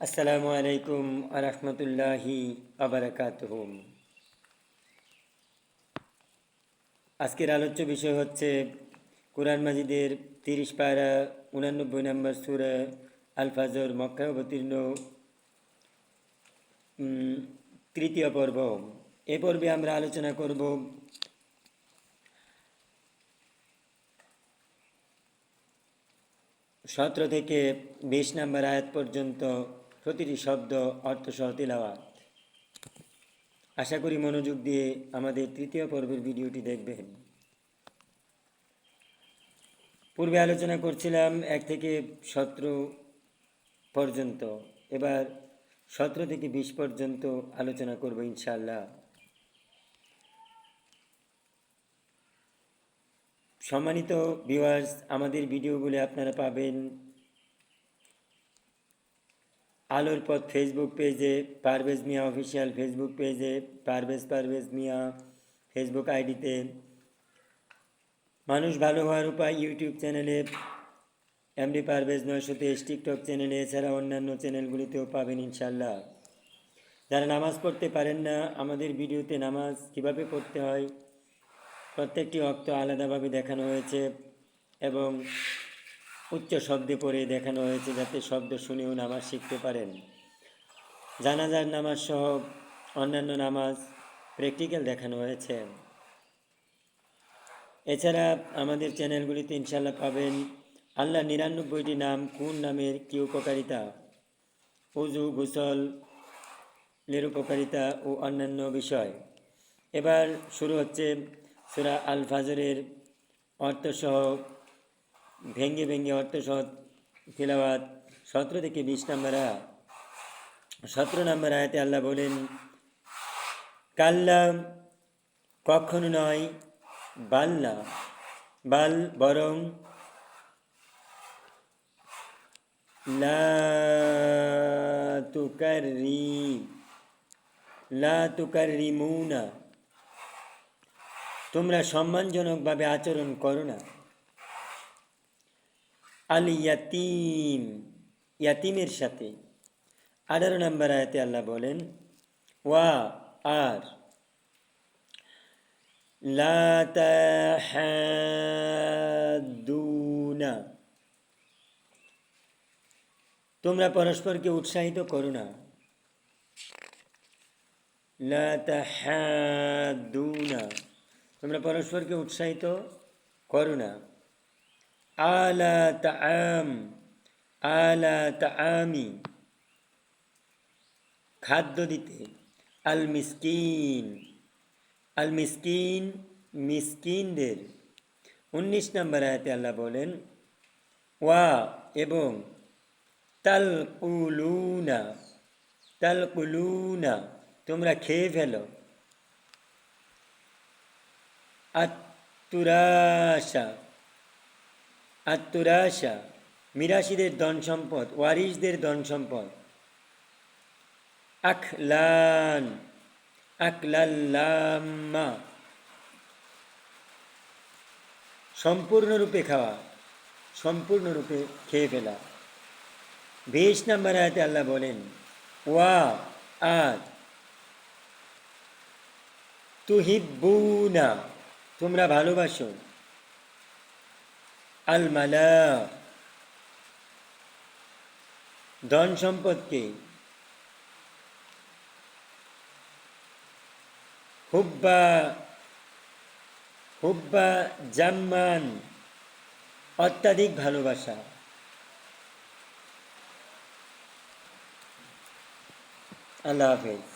আসসালামু আলাইকুম আরহামতুল্লাহি আবরাকাতুহ আজকের আলোচ্য বিষয় হচ্ছে কোরআন মাজিদের তিরিশ পায়রা উনানব্বই নম্বর সুরা আল ফাজর মক্কা অবতীর্ণ তৃতীয় পর্ব। এ পর্বে আমরা আলোচনা করব সতেরো থেকে বিশ নম্বর আয়াত পর্যন্ত প্রতিটি শব্দ, অর্থসহ তিলাওয়াত। আশা করি মনোযোগ দিয়ে আমাদের তৃতীয় পর্বের ভিডিওটি দেখবেন। পূর্বে আলোচনা করছিলাম এক থেকে সতেরো পর্যন্ত। এবার সতেরো থেকে বিশ পর্যন্ত আলোচনা করব ইনশাল্লাহ সম্মানিত ভিউয়ার্স আমাদের ভিডিওগুলি আপনারা পাবেন আলোর পথ ফেসবুক পেজে পারভেজ মিয়া অফিসিয়াল ফেসবুক পেজে পারভেজ পারভেজ মিয়া ফেসবুক আইডিতে মানুষ ভালো হওয়ার উপায় ইউটিউব চ্যানেলে এমডি পারভেজ নয়শো তেইশ টিকটক চ্যানেলে এছাড়া অন্যান্য চ্যানেলগুলিতেও পাবেন ইনশাল্লাহ যারা নামাজ পড়তে পারেন না, আমাদের ভিডিওতে নামাজ কীভাবে পড়তে হয়, প্রত্যেকটি অক্ত আলাদাভাবে দেখানো হয়েছে এবং উচ্চ শব্দে পড়ে দেখানো হয়েছে যাতে শব্দ শুনেও নামাজ শিখতে পারেন। জানাজার নামাজ সহ অন্যান্য নামাজ প্র্যাকটিক্যাল দেখানো হয়েছে। এছাড়া আমাদের চ্যানেলগুলিতে ইনশাল্লাহ পাবেন আল্লাহ নিরানব্বইটি নাম, কোন নামের কী উপকারিতা উজু গোসল এর উপকারিতা ও অন্যান্য বিষয়। এবার শুরু হচ্ছে সুরা আল ফাজরের অর্থসহ ভেঙ্গে ভেঙ্গে অর্থসহ তিলাওয়াত, সতেরো থেকে বিশ নম্বর সতেরো নম্বর আয়াতে আল্লাহ বলেন কাল্লা কখনো নয় বাল্লা বাল বরং তুকারিমুনা তোমরা সম্মানজনকভাবে আচরণ করো না। আল ইয়াতিম, ইয়াতিমের সাথে। আঠারো নম্বর আয়াতে আল্লাহ বলেন, ওয়া আর, লা তাহাদ্দুনা তোমরা পরস্পরকে উৎসাহিত করো না। লা তাহাদ্দুনা তোমরা পরস্পরকে উৎসাহিত করো না। আলা তাআম, আলা তাআমি। খাদ্য দিতে, আল মিসকিন। আল মিসকিন, মিসকিনদের। উনিশ নম্বর আয়াতে আল্লাহ বলেন, ওয়া এবং তাল কুলুনা তাল কুলুনা তোমরা খেয়ে ফেলো। আত্তুরাশা আত্তুরাশা মিরাশিদের ধন সম্পদ ওয়ারিসদের ধন সম্পদ। আখলান আকলাল্লাম্মা সম্পূর্ণরূপে খাওয়া, সম্পূর্ণরূপে খেয়ে ফেলা। বেশ নাম্বার আয়তে আল্লাহ বলেন, ওয়া আর তুহিব্বুনা, তোমরা ভালোবাসো। আল মালা ধন সম্পদকে হুব্বা হুব্বা জাম্মান অত্যাধিক ভালোবাসা। আল্লাহ হাফেজ।